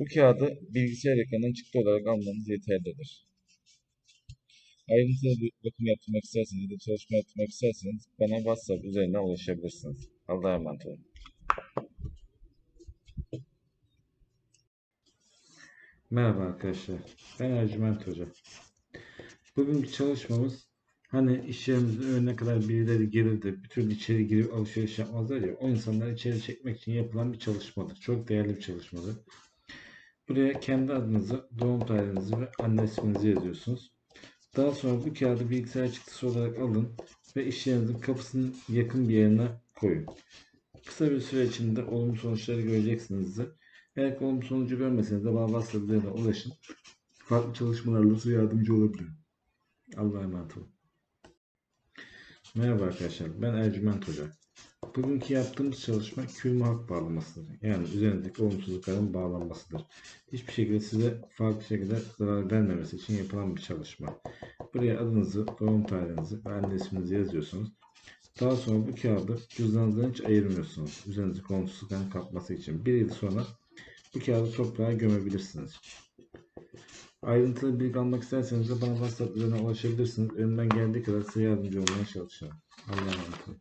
Bu kağıdı bilgisayar ekranından çıktı olarak almanız yeterlidir. Ayrıntılı bir bakım yaptırmak isterseniz ya da çalışma yaptırmak isterseniz bana WhatsApp üzerinden ulaşabilirsiniz. Allah'a emanet olun. Merhaba arkadaşlar. Ben Ercüment Hoca. Bugünkü çalışmamız hani iş yerimizin önüne kadar birileri gelir de türlü içeri girip alışveriş yapmazlar ya o insanları içeri çekmek için yapılan bir çalışmadır. Çok değerli bir çalışmadır. Buraya kendi adınızı, doğum tarihinizi ve anne isminizi yazıyorsunuz. Daha sonra bu kağıdı bilgisayar çıktısı olarak alın ve iş yerinizin kapısının yakın bir yerine koyun. Kısa bir süre içinde olumlu sonuçları göreceksinizdir. Eğer olumlu sonucu görmeseniz de bana WhatsApp üzerinden ulaşın. Farklı çalışmalarla size yardımcı olabilirim. Allah'a emanet olun. Merhaba arkadaşlar, ben Ercüment Hoca. Bugünkü yaptığımız çalışma kül muhak bağlamasıdır. Yani üzerindeki olumsuzlukların bağlanmasıdır. Hiçbir şekilde size farklı şekilde zarar vermemesi için yapılan bir çalışma. Buraya adınızı, doğum tarihinizi ve anne isminizi yazıyorsunuz. Daha sonra bu kağıdı cüzdanınızdan hiç ayırmıyorsunuz. Üzerinizdeki olumsuzlukların kapması için. Bir yıl sonra bu kağıdı toprağa gömebilirsiniz. Ayrıntılı bilgi almak isterseniz de bana WhatsApp üzerinden ulaşabilirsiniz. Elimden geldiği kadar size yardımcı olmaya çalışacağım. Allah'a emanet olun.